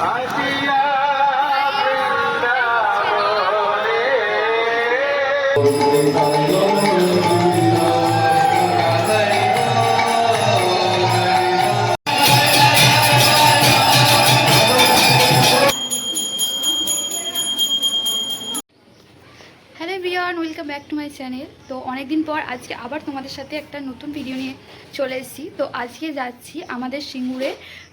আসিয়া channel তো অনেকদিন পর আজকে আবার তোমাদের সাথে একটা নতুন ভিডিও নিয়ে চলে এসেছি। তো আজকে যাচ্ছি আমাদের সিঙ্গুরে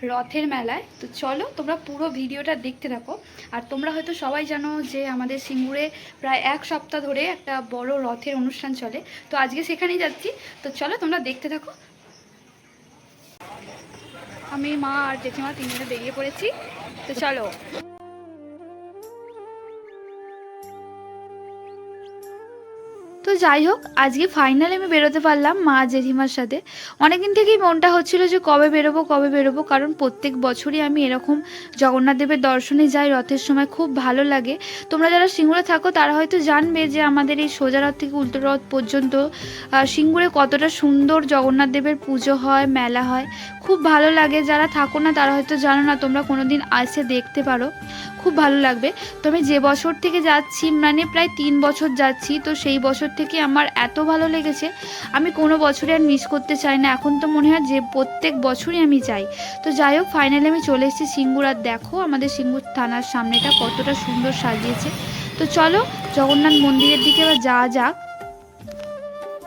রথের মেলায়। তো চলো তোমরা পুরো ভিডিওটা দেখতে থাকো। আর তোমরা হয়তো সবাই জানো যে আমাদের সিঙ্গুরে প্রায় এক সপ্তাহ ধরে একটা বড় রথের অনুষ্ঠান চলে। তো আজকে সেখানেই যাচ্ছি। তো চলো তোমরা দেখতে থাকো। আমি মা আর জেঠিমা তিনজনে বেরিয়ে পড়েছি। তো চলো। তো যাই হোক, আজকে ফাইনালি আমি বেরোতে পারলাম মা জেঠিমার সাথে। অনেকদিন থেকেই মনটা হচ্ছিল যে কবে বেরোবো কবে বেরোবো, কারণ প্রত্যেক বছরই আমি এরকম জগন্নাথ দেবের দর্শনে যাই, রথের সময় খুব ভালো লাগে। তোমরা যারা সিঙ্গুরে থাকো, তারা হয়তো জানবে যে আমাদের এই সোজা রথ থেকে উল্টো রথ পর্যন্ত সিঙ্গুরে কতটা সুন্দর জগন্নাথ দেবের পুজো হয়, মেলা হয়। খুব ভালো লাগে। যারা থাকো না, তারা হয়তো জানো না, তোমরা কোনো দিন আসে দেখতে পারো। খুব ভালো লাগবে। তো আমি যে বছর থেকে যাচ্ছি মানে প্রায় তিন বছর যাচ্ছি, তো সেই বছর থেকে আমার এত ভালো লেগেছে? আমি কোনো বছরে আর মিস করতে চাই না। এখন তো মনে হয় যে প্রত্যেক বছরই আমি যাই তো যাই হোক ফাইনালি আমি চলে এসেছি সিঙ্গুর। আর দেখো আমাদের সিঙ্গুর থানার সামনেটা কতটা সুন্দর সাজিয়েছে। তো চলো জগন্নাথ মন্দিরের দিকে এবার যাওয়া যাক।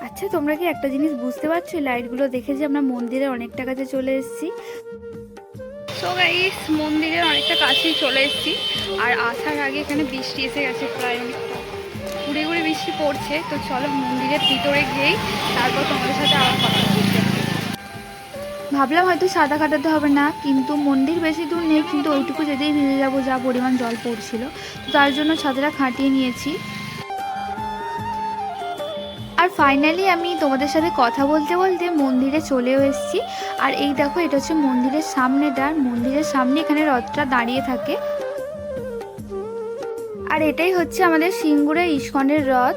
আচ্ছা তোমরা কি একটা জিনিস বুঝতে পারছ? লাইটগুলো দেখে যে আমরা মন্দিরের অনেকটা কাছে চলে এসেছি। সো গাইস মন্দিরের অনেকটা কাছেই চলে এসেছি। আর আসার আগে এখানে বৃষ্টি এসে গেছে প্রায় অনেকটা। ঘুরে ঘুরে বৃষ্টি পড়ছে, তো চলো মন্দিরের ভিতরে গিয়েই তারপর তোমাদের সাথে আবার কথা ভাবলাম হয়তো সাদা কাটাতে হবে না, কিন্তু মন্দির বেশি দূর নেই, কিন্তু ওইটুকু যেতেই ভিজে যাব, যা পরিমাণ জল পড়ছিল। তার জন্য ছাদটা খাটিয়ে নিয়েছি। আর ফাইনালি আমি তোমাদের সাথে কথা বলতে বলতে মন্দিরে চলেও এসেছি। আর এই দেখো, এটা হচ্ছে মন্দিরের সামনেটা। মন্দিরের সামনে এখানে রথটা দাঁড়িয়ে থাকে। আর এটাই হচ্ছে আমাদের সিঙ্গুরে ইস্কনের রথ।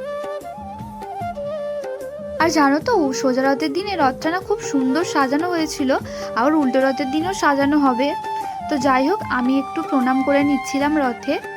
আর জানো তো, সোজা রথের দিনে রথটা না খুব সুন্দর সাজানো হয়েছিল, আবার উল্টো রথের দিনও সাজানো হবে। তো যাই হোক, আমি একটু প্রণাম করে নিচ্ছিলাম রথে।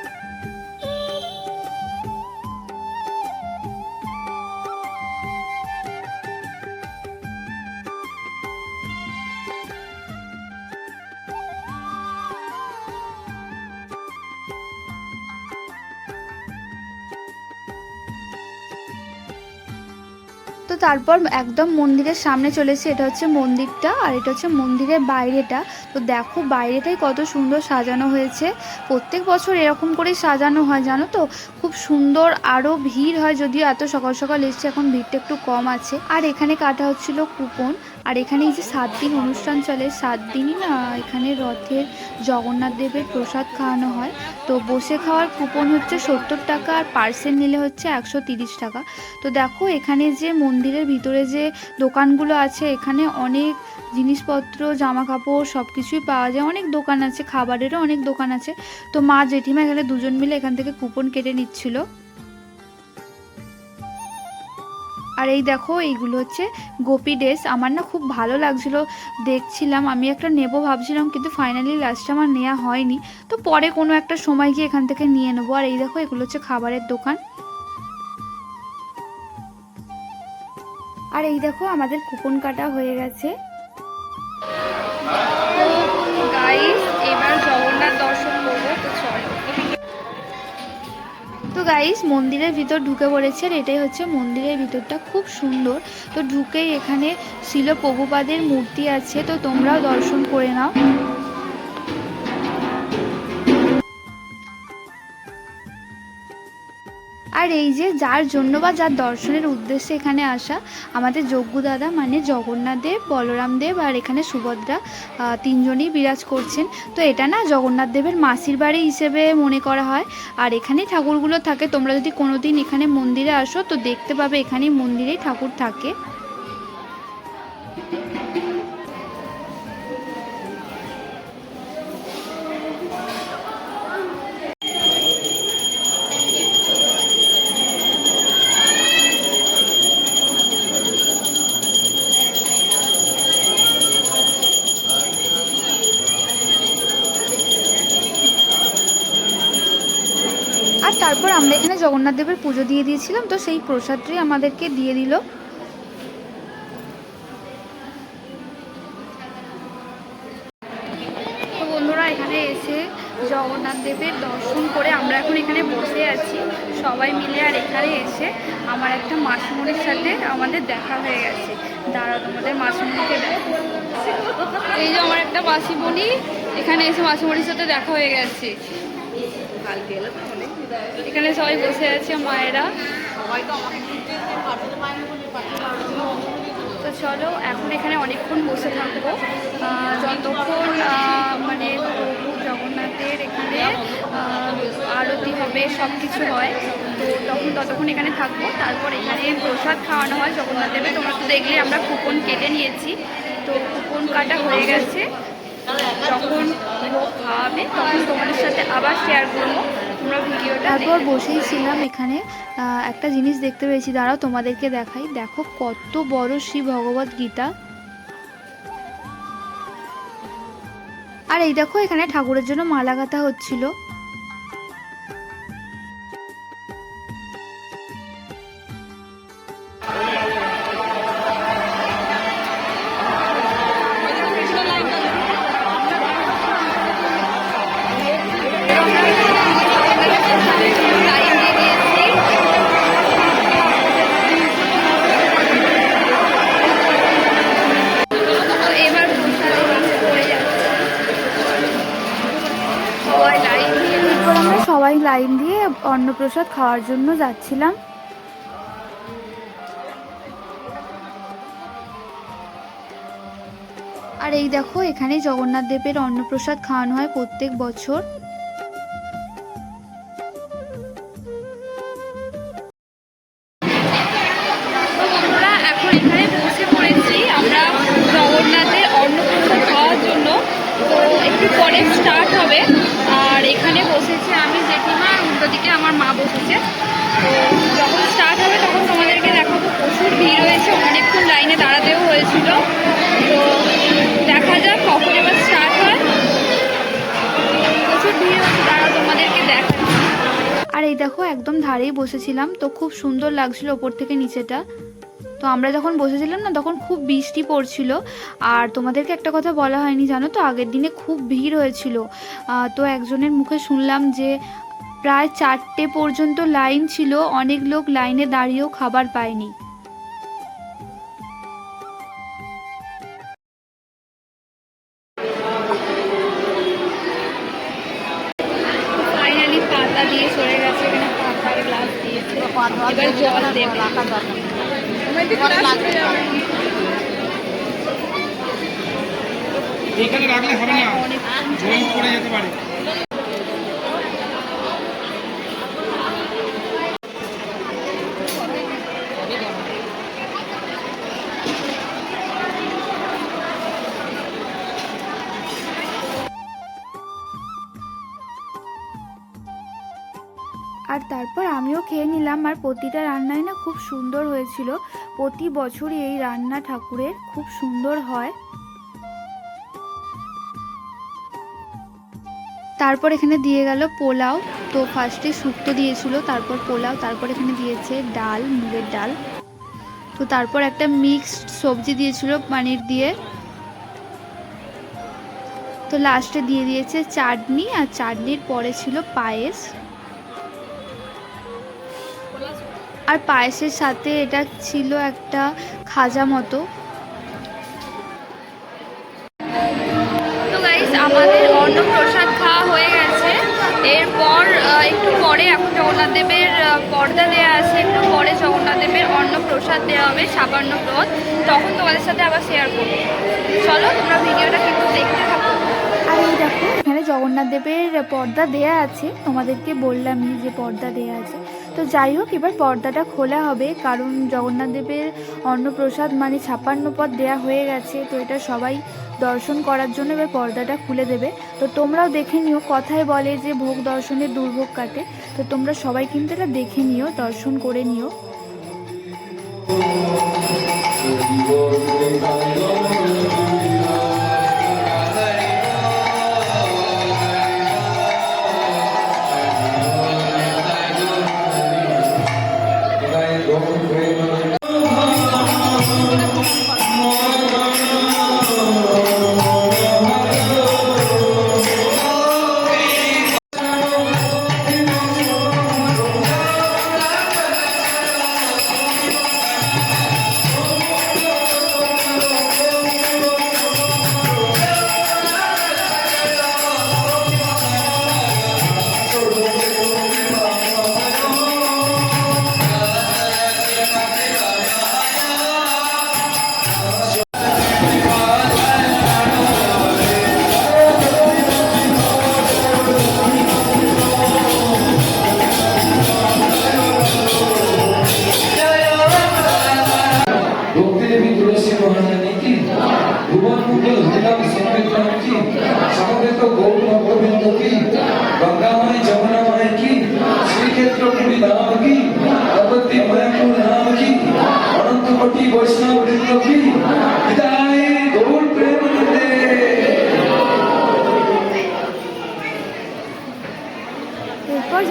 তো তারপর একদম মন্দিরের সামনে চলেছে এটা হচ্ছে মন্দিরটা আর এটা হচ্ছে মন্দিরের বাইরেটা। তো দেখো বাইরেটাই কত সুন্দর সাজানো হয়েছে। প্রত্যেক বছর এরকম করেই সাজানো হয়, জানো তো? খুব সুন্দর আরও ভিড় হয় যদিও এত সকাল সকাল এসছে, এখন ভিড়টা একটু কম আছে। আর এখানে কাটা হচ্ছিল কুপন। আর এখানে এই যে সাত দিন অনুষ্ঠান চলে, সাত দিনই না এখানে রথের জগন্নাথ দেবের প্রসাদ খাওয়ানো হয়। তো বসে খাওয়ার কুপন হচ্ছে সত্তর টাকা আর পার্সেল নিলে হচ্ছে একশো তিরিশ টাকা। তো দেখো এখানে যে মন্দিরের ভিতরে যে দোকানগুলো আছে, এখানে অনেক জিনিসপত্র জামা কাপড় সব কিছুই পাওয়া যায়। অনেক দোকান আছে, খাবারেরও অনেক দোকান আছে। তো মা জেঠিমা এখানে দুজন মিলে এখান থেকে কুপন কেটে নিচ্ছিল। আর এই দেখো, এইগুলো হচ্ছে গোপি ড্রেস। আমার না খুব ভালো লাগছিল, দেখছিলাম। আমি একটা নেব ভাবছিলাম, কিন্তু ফাইনালি লাস্টে আমার নেওয়া হয়নি। তো পরে কোনো একটা সময় গিয়ে এখান থেকে নিয়ে নেব। আর এই দেখো, এগুলো হচ্ছে খাবারের দোকান। আর এই দেখো, আমাদের কুপন কাটা হয়ে গেছে। এবার জগন্নাথ দর্শন গাইস মন্দিরের ভিতর ঢুকে পড়েছে আর এটাই হচ্ছে মন্দিরের ভিতরটা। খুব সুন্দর। তো ঢুকেই এখানে শিল প্রভুপাদের মূর্তি আছে। তো তোমরাও দর্শন করে নাও। আর এই যে যার জন্য বা যার দর্শনের উদ্দেশ্যে এখানে আসা, আমাদের যজ্ঞ দাদা মানে জগন্নাথ দেব, বলরাম দেব আর এখানে সুভদ্রা তিনজনই বিরাজ করছেন। তো এটা না জগন্নাথ দেবের মাসির বাড়ি হিসেবে মনে করা হয়। আর এখানেই ঠাকুরগুলো থাকে। তোমরা যদি কোনোদিন এখানে মন্দিরে আসো, তো দেখতে পাবে এখানেই মন্দিরেই ঠাকুর থাকে। এখানে জগন্নাথ দেবের পুজো দিয়ে দিয়েছিলাম, তো সেই প্রসাদটি আমাদেরকে দিয়ে দিল। বন্ধুরা, এখানে এসে জগন্নাথ দেবের দর্শন করে আমরা এখন এখানে বসে আছি, সবাই মিলে। আর এখানে এসে আমার একটা মাসিমণির সাথে আমাদের দেখা হয়ে গেছে। দাঁড়া তোমাদের মাসিমণিকে দেখো এই যে আমার একটা মাসিমণি, এখানে এসে মাসিমণির সাথে দেখা হয়ে গেছে। এখানে সবাই বসে আছে, মায়েরা। তো চলো, এখন এখানে অনেকক্ষণ বসে থাকব। যতক্ষণ মানে প্রভু জগন্নাথের এখানে আরতি হবে সব কিছু হয়, তো তখন ততক্ষণ এখানে থাকব। তারপর এখানে প্রসাদ খাওয়ানো হয় জগন্নাথ দেবে তোমরা তো দেখলে, আমরা কুপন কেটে নিয়েছি। তো কুপন কাটা হয়ে গেছে। যখন খাওয়াবে, তখন তোমাদের সাথে আবার শেয়ার করব। তোমরা ভিডিওটা তারপর বসেই ছিলাম এখানে। আহ, একটা জিনিস দেখতে পেয়েছি। দাঁড়াও তোমাদেরকে দেখাই। দেখো কত বড় শ্রী ভগবত গীতা। আর এই দেখো এখানে ঠাকুরের জন্য মালা গাঁথা হচ্ছিল। সবাই লাইন দিয়ে অন্নপ্রসাদ খাওয়ার জন্য যাচ্ছিলাম। আর এই দেখো, এখানে জগন্নাথ দেবের অন্নপ্রসাদ খাওয়ানো হয় প্রত্যেক বছর। তো বন্ধুরা এখন উল্টো দিকে আমার মা বসেছে। তো যখন স্টার্ট হবে তখন তোমাদেরকে দেখাবো। প্রচুর ভিড় হয়েছে অনেকক্ষণ লাইনে দাঁড়াতেও হয়েছিল। তো দেখা যাক কখন এবার স্টার্ট হয়। প্রচুর ভিড় হয়েছে তারা তোমাদেরকে দেখা আর এই দেখো, একদম ধারেই বসেছিলাম। তো খুব সুন্দর লাগছিল ওপর থেকে নিচেটা। তো আমরা যখন বসেছিলাম না, তখন খুব বৃষ্টি পড়ছিল। আর তোমাদেরকে একটা কথা বলা হয়নি, জানো তো? আগের দিনে খুব ভিড় হয়েছিল। তো একজনের মুখে শুনলাম যে প্রায় চারটে পর্যন্ত লাইন ছিল অনেক লোক লাইনে দাঁড়িয়েও খাবার পায়নি। পাতা দিয়ে সরে গেছে এখানে পাতার গ্লাস দিয়েছে। এবার জল দেবে। এইখানে রাখলে হবে না। জল পড়ে যেতে পারে। আর প্রতিটা রান্নাই না খুব সুন্দর হয়েছিল। প্রতি বছরই এই রান্না ঠাকুরের খুব সুন্দর হয়। তারপর এখানে দিয়ে গেল পোলাও। তো ফার্স্টে শুক্তো দিয়েছিল, তারপর পোলাও, তারপর এখানে দিয়েছে ডাল, মুগের ডাল। তো তারপর একটা মিক্সড সবজি দিয়েছিল পানির দিয়ে। তো লাস্টে দিয়ে দিয়েছে চাটনি, আর চাটনির পরে ছিল পায়েস। আর পায়েসের সাথে এটা ছিল একটা খাজা মতো। তো গাইস আমাদের অন্নপ্রসাদ খাওয়া হয়ে গেছে। এরপর একটু পরে এখন জগন্নাথ দেবের পর্দা দেওয়া আছে। একটু পরে জগন্নাথ দেবের অন্নপ্রসাদ দেওয়া হবে, সাবান্ন ব্রত তখন তোমাদের সাথে আবার শেয়ার করব। চলো, তোমরা ভিডিওটা কিন্তু দেখতে থাকো। আর এই দেখো জগন্নাথ দেবের পর্দা দেয়া আছে। তোমাদেরকে বললামই যে পর্দা দেয়া আছে। তো যাই হোক, এবার পর্দাটা খোলা হবে। কারণ জগন্নাথ দেবের অন্নপ্রসাদ মানে ছাপ্পান্ন পদ দেয়া হয়ে গেছে। তো এটা সবাই দর্শন করার জন্য এবার পর্দাটা খুলে দেবে। তো তোমরাও দেখে নিও, কথায় বলে যে ভোগ দর্শনের দুর্ভোগ কাটে। তো তোমরা সবাই কিন্তু এটা দেখে নিও, দর্শন করে নিও।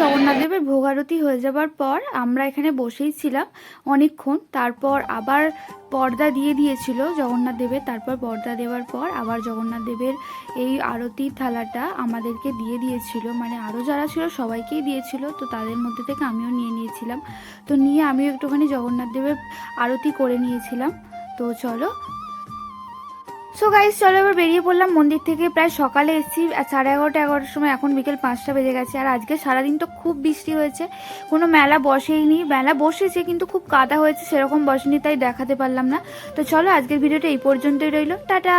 জগন্নাথ দেবের ভোগ আরতি হয়ে যাবার পর আমরা এখানে বসেই ছিলাম অনেকক্ষণ। তারপর আবার পর্দা দিয়ে দিয়েছিল জগন্নাথ দেবের তারপর পর্দা দেওয়ার পর আবার জগন্নাথ দেবের এই আরতির থালাটা আমাদেরকে দিয়ে দিয়েছিল। মানে আরও যারা ছিল সবাইকেই দিয়েছিল। তো তাদের মধ্যে থেকে আমিও নিয়ে নিয়েছিলাম। তো নিয়ে আমিও একটুখানি জগন্নাথ দেবের আরতি করে নিয়েছিলাম। তো চলো সো গাইজ চলো এবার বেরিয়ে পড়লাম মন্দির থেকে। প্রায় সকালে এসেছি সাড়ে এগারোটা, এগারোটার সময় এখন বিকেল পাঁচটা বেজে গেছে। আর আজকে সারাদিন তো খুব বৃষ্টি হয়েছে, কোনো মেলা বসেইনি। মেলা বসেছে কিন্তু খুব কাদা হয়েছে, সেরকম বসেনি, তাই দেখাতে পারলাম না। তো চলো আজকের ভিডিওটা এই পর্যন্তই রইল। টাটা!